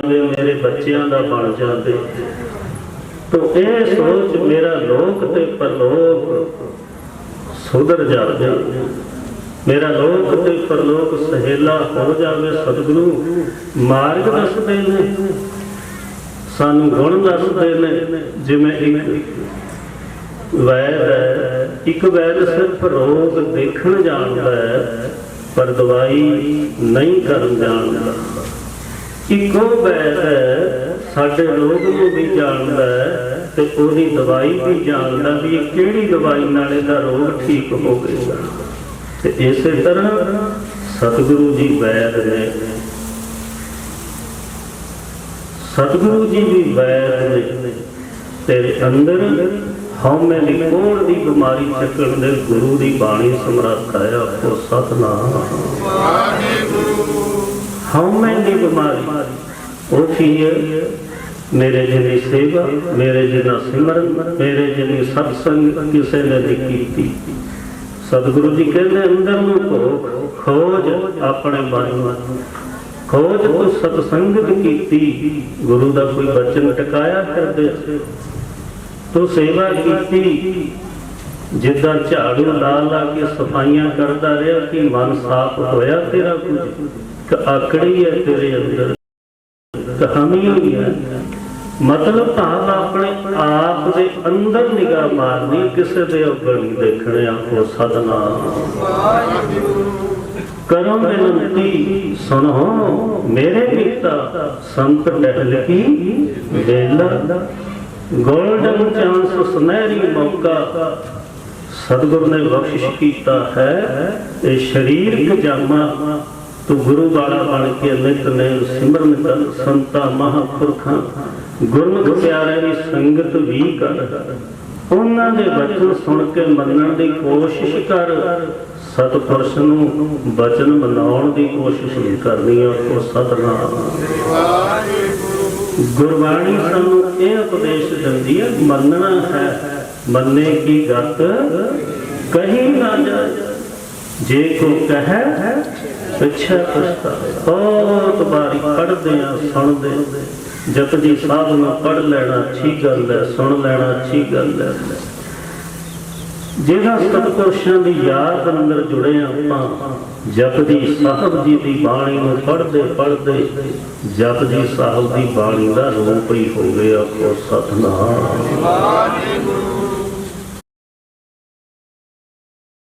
ਜਾਂਦੇ ਮੇਰੇ ਬੱਚਿਆਂ ਦਾ ਬਣ ਜਾਂਦੇ। ਤੋ ਇਹ ਸੋਚ ਮੇਰਾ ਲੋਕ ਤੇ ਪਰਲੋਕ ਸੁਧਰ ਜਾਵੇ ਮੇਰਾ ਲੋਕ ਤੇ ਪਰਲੋਕ ਸਹੇਲਾ ਹੋ ਜਾਵੇ ਸਤਿਗੁਰੂ, ਮਾਰਗ ਦੱਸਦੇ ਨੇ। ਸਾਨੂੰ ਗੁਣ ਦੱਸਦੇ ਨੇ, ਜਿਵੇਂ ਇੱਕ ਵੈਦ ਹੈ, ਇੱਕ ਵੈਦ ਸਿਰਫ ਰੋਗ ਦੇਖਣ ਜਾਣਦਾ ਹੈ, ਪਰ ਦਵਾਈ ਨਹੀਂ ਕਰਨ ਜਾਣਦਾ। ਇੱਕੋ ਵੈਦ ਸਾਡੇ ਰੋਗ ਨੂੰ ਵੀ ਜਾਣਦਾ ਤੇ ਉਹਦੀ ਦਵਾਈ ਵੀ ਜਾਣਦਾ ਵੀ ਇਹ ਕਿਹੜੀ ਦਵਾਈ ਨਾਲ ਇਹਦਾ ਰੋਗ ਠੀਕ ਹੋਵੇਗਾ। ਤੇ ਇਸੇ ਤਰ੍ਹਾਂ ਸਤਿਗੁਰੂ ਜੀ ਵੈਦ ਨੇ ਸਤਿਗੁਰੂ ਜੀ ਵੀ ਵੈਦ ਨੇ ਤੇਰੇ ਅੰਦਰ ਹਉਮੈ ਦੀ ਕੋੜ ਦੀ ਬਿਮਾਰੀ ਚੱਕਣ ਦੇ ਗੁਰੂ ਦੀ ਬਾਣੀ ਸਮਰੱਥ ਹੈ ਆਪੋ ਸਤਨਾਮ। ਹਉਮੈ ਦੀ ਬਿਮਾਰੀ। ਉਹ ਕੀ ਹੈ? ਮੇਰੇ ਜਿਹੀ ਸੇਵਾ, ਮੇਰੇ ਜਿਹਾ ਸਿਮਰਨ, ਮੇਰੇ ਜਿਹੀ ਸਤਸੰਗ ਕਿਸੇ ਨੇ ਨਹੀਂ ਕੀਤੀ। ਸਤਿਗੁਰੂ ਜੀ ਕਹਿੰਦੇ, ਅੰਦਰ ਨੂੰ ਭੋਗ ਖੋਜ ਆਪਣੇ ਮਨ ਖੋਜ ਤੋਂ ਸਤਸੰਗਤ ਕੀਤੀ। ਗੁਰੂ ਦਾ ਕੋਈ ਬਚਨ ਟਿਕਾਇਆ ਕਰਦੇ ਤੂੰ ਸੇਵਾ ਕੀਤੀ। ਜਿੱਦਾਂ ਝਾੜੂ ਲਾ ਲਾ ਕੇ ਸਫਾਈਆਂ ਕਰਦਾ ਰਿਹਾ, ਕਿ ਮਨ ਸਾਫ਼ ਹੋਇਆ ਤੇਰਾ ਕੁਝ? ਕਿ ਆਕੜੀ ਹੈ ਤੇਰੇ ਅੰਦਰ। ਕਹਾਣੀ ਹੋਈ ਹੈ, ਮਤਲਬ ਭਾਵ ਆਪਣੇ ਆਪ ਦੇ ਅੰਦਰ ਨਿਗਾਹ ਮਾਰਨੀ, ਕਿਸੇ ਦੇ ਉੱਪਰ ਨਹੀਂ ਦੇਖਣੇ ਆਪੋ ਸਦਨਾ। ਕਰੋ ਬੇਨਤੀ, ਸੁਣੋ, ਮੇਰੇ ਪਿਤਾ ਸੰਤ ਟਹਿਲ ਕੀ ਵੇਲਾ। ਗੋਲਡਨ ਚਾਂਸ ਸੁਨਹਿਰੀ ਮੌਕਾ, ਸਤਿਗੁਰ ਨੇ ਬਖਸ਼ਿਸ਼ ਕੀਤਾ ਹੈ, ਇਹ ਸਰੀਰਕ ਜਾਮਾ। ਤੂੰ ਗੁਰੂ ਵਾਲਾ ਬਣ ਕੇ ਨਿਤਨੇਮ ਸਿਮਰਨ ਸੰਤਾ, ਮਹਾਪੁਰਖਾਂ, ਗੁਰਮੁਖ ਪਿਆਰਿਆਂ ਦੀ ਸੰਗਤ ਵੀ ਕਰ। ਉਹਨਾਂ ਦੇ ਬਚਨ ਸੁਣ ਕੇ ਮੰਨਣ ਦੀ ਕੋਸ਼ਿਸ਼ ਕਰ, ਸਤਪੁਰਸ਼ ਨੂੰ ਬਚਨ ਮਨਾਉਣ ਦੀ ਕੋਸ਼ਿਸ਼ ਨਹੀਂ ਕਰਨੀ ਉਹ ਸਤਨਾਮ। ਗੁਰਬਾਣੀ ਸਾਨੂੰ ਇਹ ਉਪਦੇਸ਼ ਦਿੰਦੀ ਹੈ ਮੰਨਣਾ ਹੈ, ਮੰਨੇ ਕੀ ਗਤ ਕਹੀ ਨਾ ਜਾਏ। ਜੇ ਕੋ ਕਹੈ ਪਿਛੇ ਪਛਤਾ ਬਹੁਤ ਬਾਰੀ ਪੜਦੇ ਆ, ਸੁਣਦੇ। ਜਪਜੀ ਸਾਹਿਬ ਨੂੰ ਪੜ ਲੈਣਾ ਅੱਛੀ ਗੱਲ ਹੈ, ਸੁਣ ਲੈਣਾ ਅੱਛੀ ਗੱਲ ਹੈ। ਜਿਹੜਾ ਸਤਪੁਰਸ਼ਾਂ ਦੀ ਯਾਦ ਅੰਦਰ ਜੁੜੇ ਆਪਾਂ ਜਪਜੀ ਸਾਹਿਬ ਜੀ ਦੀ ਬਾਣੀ ਨੂੰ ਪੜਦੇ ਪੜ੍ਹਦੇ ਜਪਜੀ ਸਾਹਿਬ ਦੀ ਬਾਣੀ ਦਾ ਰੂਪ ਹੀ ਹੋ ਗਿਆ ਉਹ ਸਤਨਾਮ